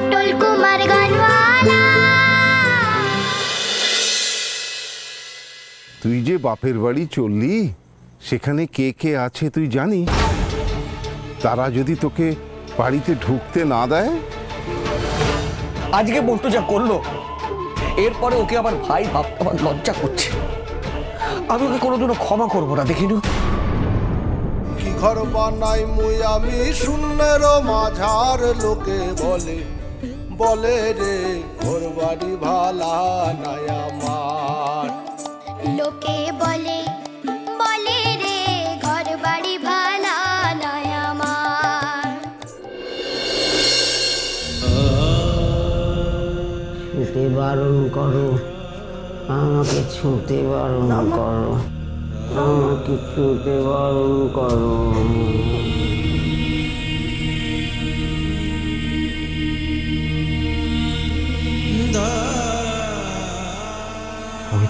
পটল কুমার গানওয়ালা। তুই যে বাপের বাড়ি চললি সেখানে কে কে আছে তুই জানি। তারা যদি তোকে বাড়িতে ঢুকতে না দেয়? আজকে বল্টু যা করল এরপরে ওকে আমার ভাই ভাবতে আমার লজ্জা করছে। আমি ওকে কোনোদিনও ক্ষমা করব না দেখিনি? কি ঘর বানাই মুই আমি শূন্যের মাঝার লোকে বলে। বলে রে ঘর বাড়ি ভালা নাই আমার। লোকে বলে বলে রে ঘর বাড়ি ভালা নয় আমার। ছুতে বারণ করো আমাকে ছুতে বারণ করো আমাকে ছুতে বারণ করো।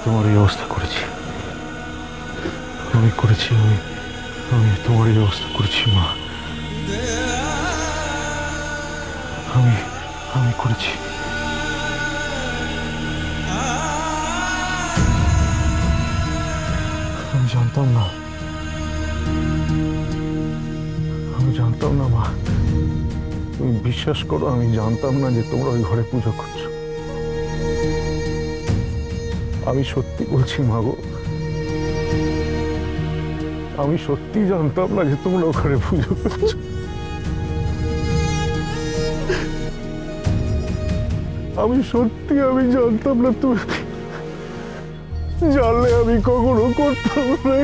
তোমার এই অবস্থা করেছি। আমি করেছি, আমি আমি তোমার এই অবস্থা করেছি, মা। আমি আমি করেছি। আমি জানতাম না। আমি জানতাম না, মা। তুমি বিশ্বাস করো, আমি জানতাম না যে তোমরা ওই ঘরে পুজো করছ। আমি সত্যি বলছি মাগো আমি সত্যি জানতাম না যে তোমরা ওখানে পুজো করছ। আমি সত্যি, আমি জানতাম না তুমি জানলে আমি কখনো করতাম না।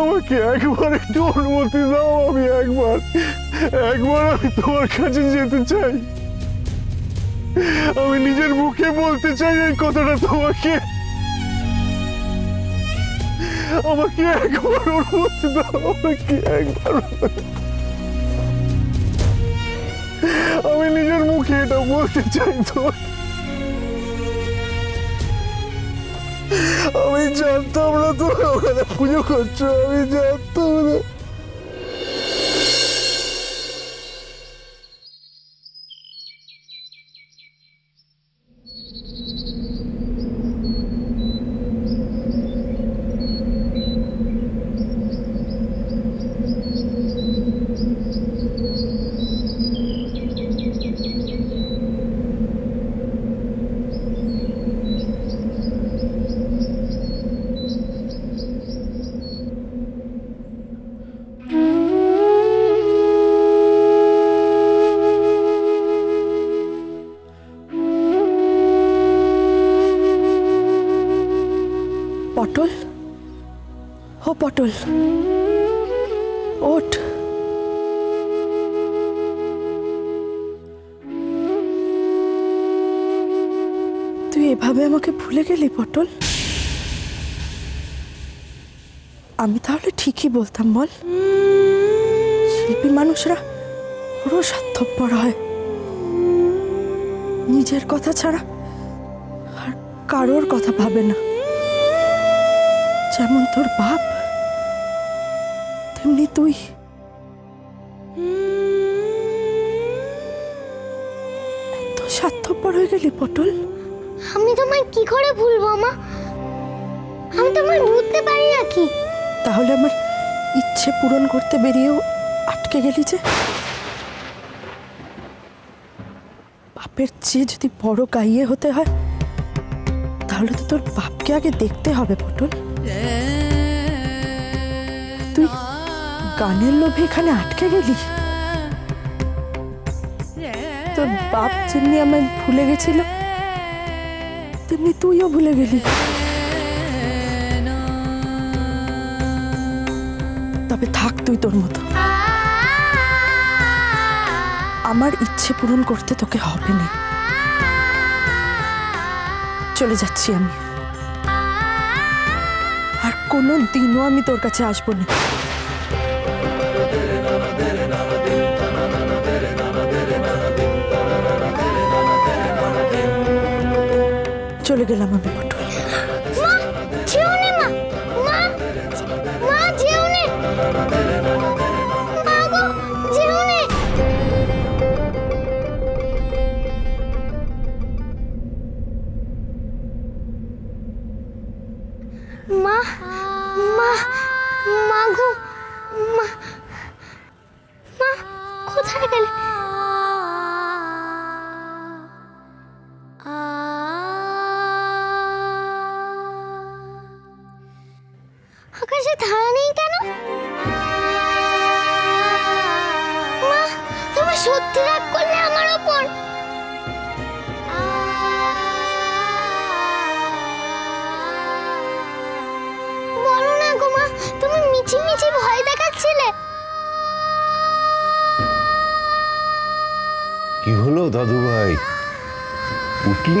আমাকে একবার একটু অনুমতি দাও, আমি একবার একবার আমি তোমার কাছে যেতে চাই। আমি নিজের মুখে বলতে চাই এই কথাটা তোমাকে। আমাকে একবার অনুমতি দাও, আমাকে একবার আমি নিজের মুখে এটা বলতে চাই তো আমি জানতাম না তোমরা ওখানে পুজো করছ, আমি জানতাম না। ও পটল ওঠ। তুই এভাবে আমাকে ভুলে গেলি পটল? আমি তাহলে ঠিকই বলতাম, বল। শিল্পী মানুষরা বড় স্বার্থপর হয়। নিজের কথা ছাড়া আর কারোর কথা ভাবে না। যেমন তোর বাপ। তেমনি তুই। এত স্বার্থপর হয়ে গেলি পটল। আমি তোমায় কি করে ভুলবো মা? আমি তোমায় বুঝতে পারি নাকি তাহলে আমার ইচ্ছে পূরণ করতে বেরিয়েও আটকে গেলি যে। বাপের চেয়ে যদি বড় গাইয়ে হতে হয় তাহলে তো তোর বাপকে আগে দেখতে হবে পটল। গানের লোভে এখানে আটকে গেলি? তোর বাপ যেমনি আমায় ভুলে গেছিল, তেমনি তুইও ভুলে গেলি। তবে থাক তুই তোর মতো। আমার ইচ্ছে পূরণ করতে তোকে হবে না। চলে যাচ্ছি আমি। আর কোনো দিনও আমি তোর কাছে আসব না। গেলাম আমি পটু মা যেও না মা মা কোথায় গেলে?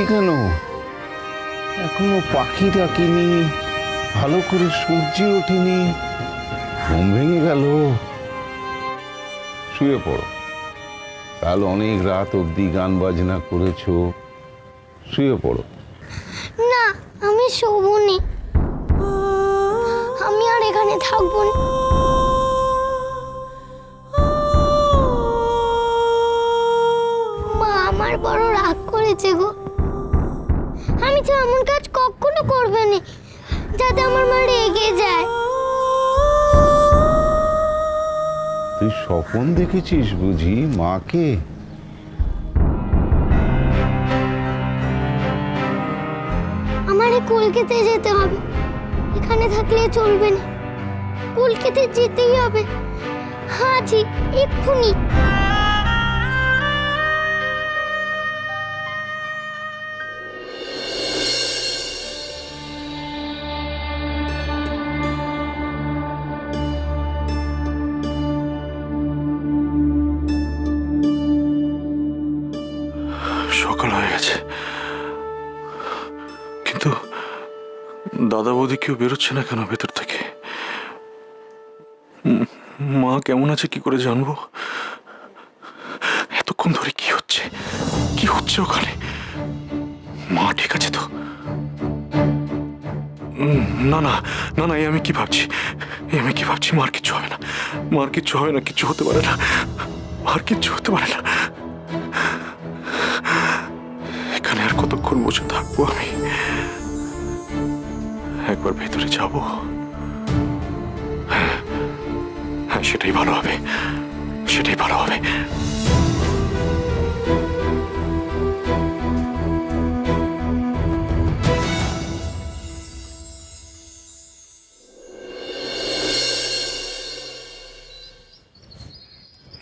কেন? এখনও পাখি ডাকিনি ভালো করে সূর্য ওঠেনি ঘুম ভেঙে গেল। শুয়ে পড়ো। কাল অনেক রাত অবধি গান বাজনা করেছ। শুয়ে পড়ো। না আমি শোবনি আমি আর এখানে থাকব না। মা আমার বড় রাগ করেছে গো। করবে না যাতে আমার মা রেগে যায়। তুই স্বপন দেখেছিস বুঝি মাকে আমারে কলকাতে যেতে হবে। এখানে থাকলে চলবে না। কলকাতে যেতেই হবে। হ্যাঁ জি এক্ষুনি। দাদা বৌদি কেউ বেরোচ্ছে না কেন ভেতর থেকে? মা কেমন আছে কি করে জানব? এতক্ষণ ধরে কি হচ্ছে? কি হচ্ছে ওখানে? মা ঠিক আছে তো? না না না না, এই আমি কি ভাবছি? এই আমি কি ভাবছি? মার কিচ্ছু হবে না। মার কিচ্ছু হবে না, কিচ্ছু হতে পারে না। মার কিচ্ছু হতে পারে না। এখানে আর কতক্ষণ বসে থাকব আমি? একবার ভেতরে যাব। হ্যাঁ সেটাই ভালো হবে। সেটাই ভালো হবে।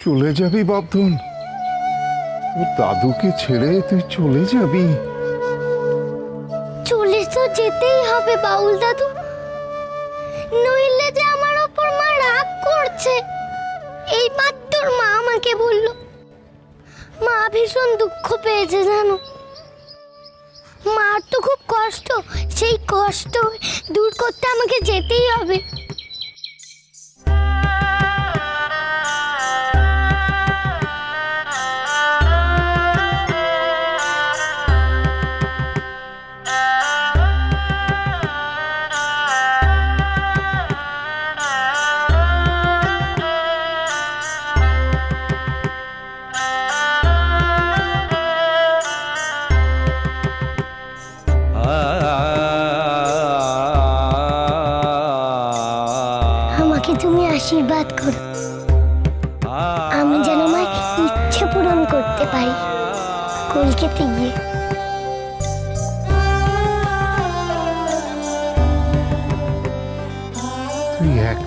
চলে যাবি, বাপধন। ও দাদুকে ছেড়ে তুই চলে যাবি। যেতেই হবে বাউল দাদু। নইলে যে আমার ওপর মা রাগ করছে। এই তোর মা আমাকে বলল, মা ভীষণ দুঃখ পেয়েছে জানো। মার তো খুব কষ্ট, সেই কষ্ট দূর করতে আমাকে যেতেই হবে।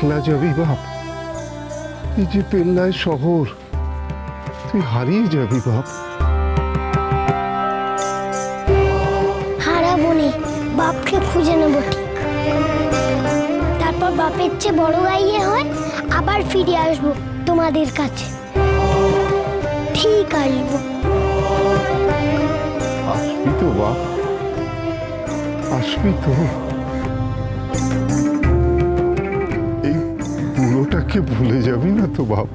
একলা যাবি বাপ এই যে পেল্লায় শহর তুই হারিয়ে যাবি বাপ। হারাবো নে বাপকে খুঁজে নেব তারপর বাপের চেয়ে বড় গাইয়ে হয় আবার ফিরে আসব তোমাদের কাছে। ঠিক আসব আসবি তো বাপ আসবি তো। বুড়োটাকে ভুলে যাবি না তো, বাপ।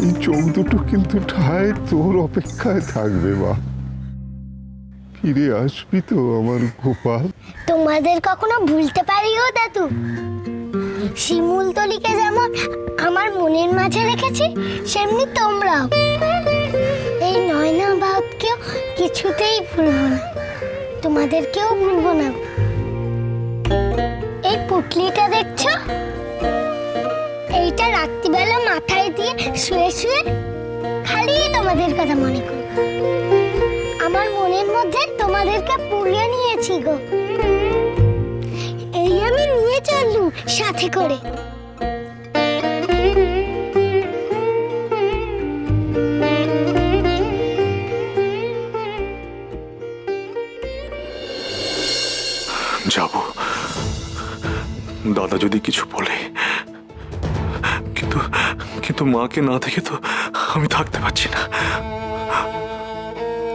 এই চোখ দুটো কিন্তু ঠায় তোর অপেক্ষায় থাকবে, বাপ। ফিরে আসবি তো আমার গোপাল। তোমাদের কখনো ভুলতে পারিও, দাদু? শিমুল তলিকে যেমন আমার মনের মাঝে রেখেছি, সেমনি তোমরাও। এই নয়না বাদকেও কিছুতেই ভুলবো না। তোমাদেরকেও ভুলবো না। এই পুটলিটা দেখছ? এইটা রাত্রিবেলা মাথায় দিয়ে শুয়ে শুয়ে খালি তোমাদের কথা মনে করি। আমার মনের মধ্যে তোমাদেরকে পুড়িয়ে নিয়েছি গো। এই আমি নিয়ে চললু সাথে করে। দাদা যদি কিছু বলে, কিন্তু কিন্তু মাকে না দেখে তো আমি থাকতে পারছি না।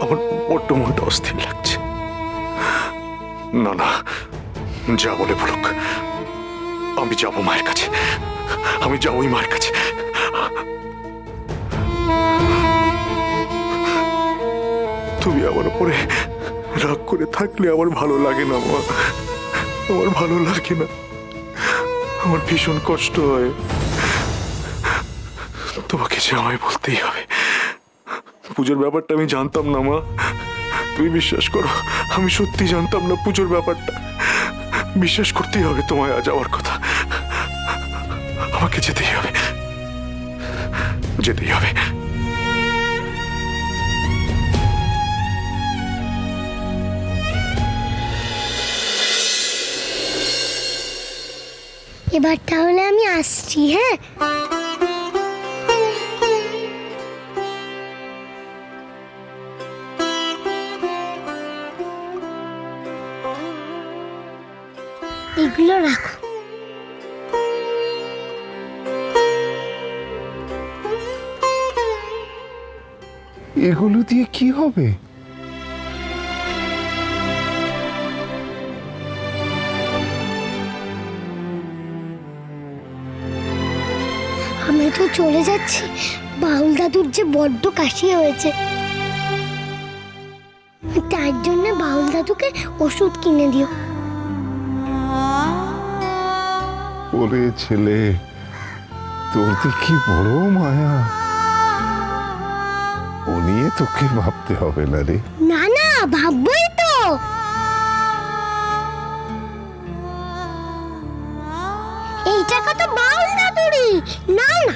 আমার বড্ড মনটা অস্থির লাগছে। না না, যা বলে বলুক, আমি যাব মায়ের কাছে। আমি যাবই মায়ের কাছে। তুমি আমার উপরে রাগ করে থাকলে আমার ভালো লাগে না আমার ভালো লাগে না। আমার ভীষণ কষ্ট হয়। তোমাকে যে আমায় বলতেই হবে। পুজোর ব্যাপারটা আমি জানতাম না, মা। তুমি বিশ্বাস করো, আমি সত্যি জানতাম না পুজোর ব্যাপারটা। বিশ্বাস করতেই হবে তোমায় আজ যাওয়ার কথা। আমাকে যেতেই হবে। যেতেই হবে। এবার তাহলে আমি আসছি হ্যাঁ? এগুলো রাখো। এগুলো দিয়ে কি হবে? চলে যাচ্ছি। বাউল দাদুর যে বড্ড কাশি হয়েছে। তার জন্য বাউল দাদুকে ওষুধ কিনে দিও। ওরে ছেলে তোর কি বড় মায়া। ও নিয়ে তোকে ভাবতে হবে না রে। না না ভাববই তো। এই টাকা তো বাউল দাদুরই। না না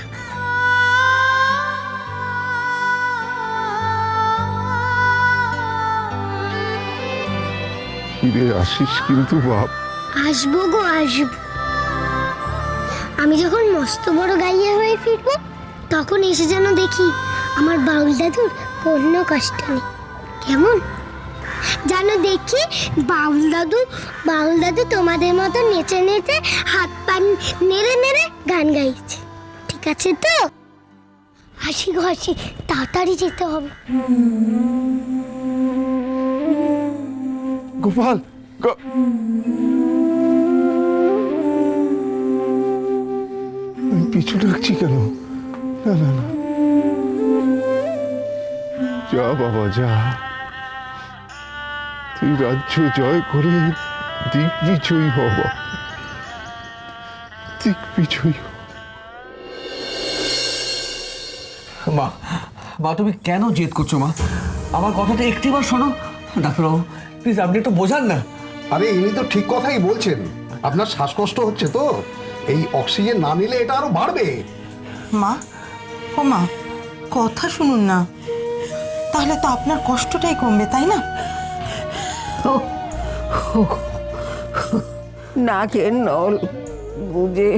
ফিরে আসিস কিন্তু, বাপ। আসব গো, আসব। আমি যখন মস্ত বড় গাইয়া হয়ে ফিরবো, তখন এসে যেন দেখি আমার বাউল দাদুর কোনো কষ্ট নেই। কেমন? যেন দেখি বাউল দাদু বাউল দাদু তোমাদের মতো নেচে নেচে হাত পা নেড়ে নেড়ে গান গাইছে। ঠিক আছে তো? হাসি হাসি। তাড়াতাড়ি যেতে হবে। গোপাল পিছু ডাকছি কেন? না না না। যা বাবা, যা। তুই রাজ্য জয় করে দিগ্বিজয়ী হ বাবা। দিগ্বিজয়ী হ। মা মা, তুমি কেন জেদ করছ মা? আমার কথাটা একটিবার শোনো। ডাক্তারবাবু প্লিজ আপনি একটু বোঝান না। আরে ইনি তো ঠিক কথাই বলছেন। আপনার শ্বাসকষ্ট হচ্ছে তো। এই অক্সিজেন না নিলে এটা আরও বাড়বে। মা ও মা কথা শুনুন না। তাহলে তো আপনার কষ্টটাই কমবে তাই না? নাকের নল বুঝে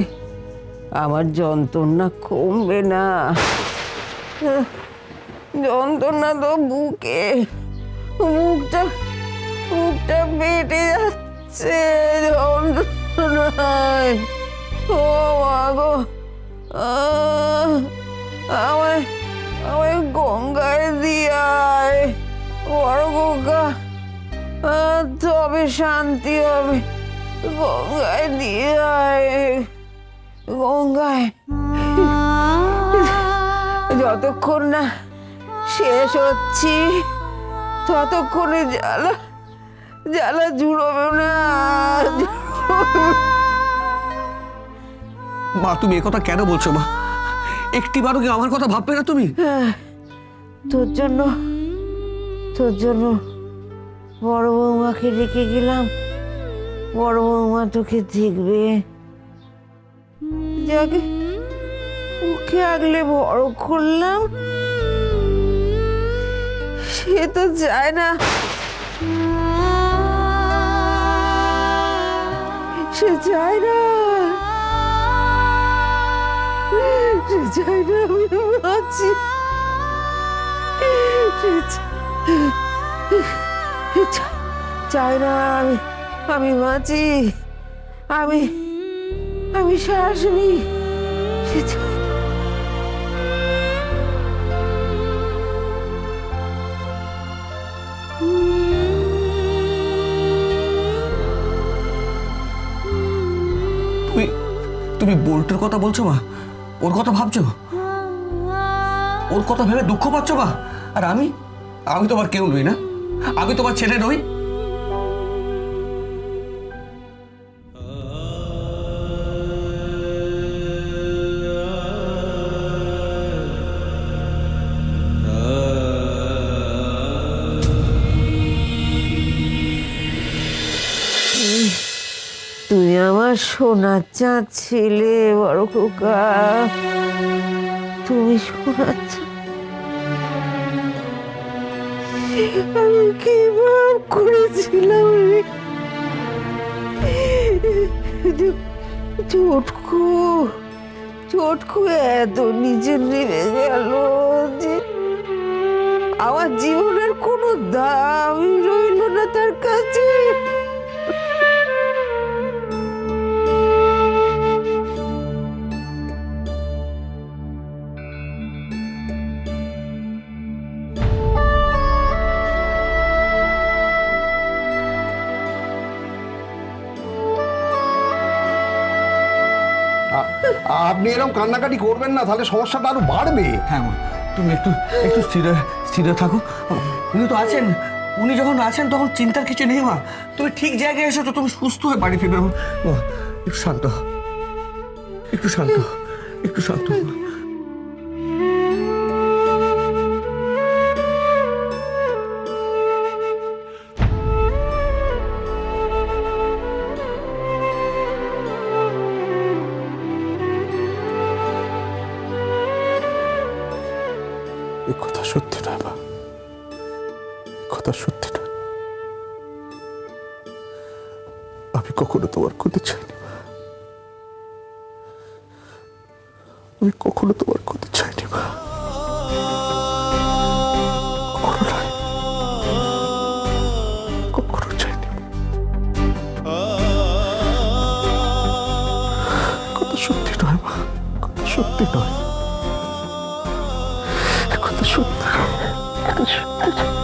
আমার যন্ত্রণা কমবে না। যন্ত্রণা তো বুকে মুখটা মুখটা পেটে যাচ্ছে, যন্ত্রণায়। ও মা গো। আমায় আমায় গঙ্গায় দিয়ায় বড় গঙ্গা। তবে শান্তি হবে। গঙ্গায় দিয়ে আয়। গঙ্গায়। যতক্ষণ না শেষ হচ্ছি, ততক্ষণে জ্বালা জ্বালা জুড়বে না। মা তুমি কথা কেন বলছো মা? একটিবারও কি আমার কথা ভাববে না তুমি? তোর জন্য তোর জন্য বড় বৌমাকে রেখে গেলাম। বড় বৌমা তোকে দেখবে। যাকে বুকে আগলে বড় করলাম। সে তো যায় না। সে চায় না। সে যায় না, আমি আছি সে যা- যা- না, আমি আমি বাঁচি আমি আমি শ্বাস সে তুমি বোল্টের কথা বলছো মা? ওর কথা ভাবছ? ওর কথা ভেবে দুঃখ পাচ্ছ বা আর আমি? আমি তোমার কেউ নই না। আমি তোমার ছেলে নই। আমার সোনার চাঁদ ছেলে বড় খোকা। তুমি সোনার আমি কি ভাব করেছিলাম চটকু চটকু এত নিচে নেমে গেল যে আমার জীবনের কোনো দামই রইল আপনি এরকম কান্নাকাটি করবেন না, তাহলে সমস্যাটা আরও বাড়বে। হ্যাঁ তুমি একটু একটু স্থির স্থির থাকো। উনি তো আছেন। উনি যখন আছেন, তখন চিন্তার কিছু নেই মা। তুমি ঠিক জায়গায় এসো তো তুমি সুস্থ হয়ে বাড়ি ফিরবে একটু শান্ত। একটু শান্ত একটু শান্ত সত্যি নয়। কথা সত্যি। সত্যি।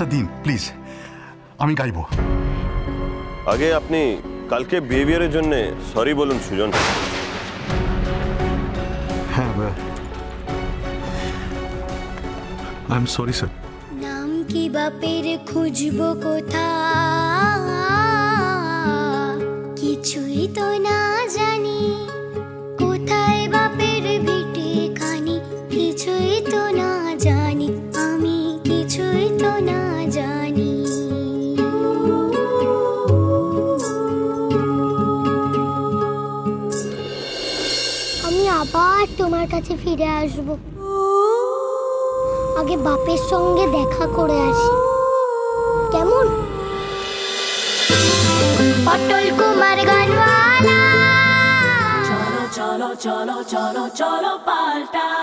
আপনি কাজটা দিন প্লিজ আমি গাইব। আগে আপনি কালকে বিহেভিয়ারের জন্য সরি বলুন সুজন। হ্যাঁ আই এম সরি স্যার নাম কি বাপের খুঁজবো কোথায়? কাছে ফিরে আসব। আগে বাপের সঙ্গে দেখা করে আসি। কেমন? অটল কুমার গানওয়ালা। চলো চলো চলো চলো চলো palta.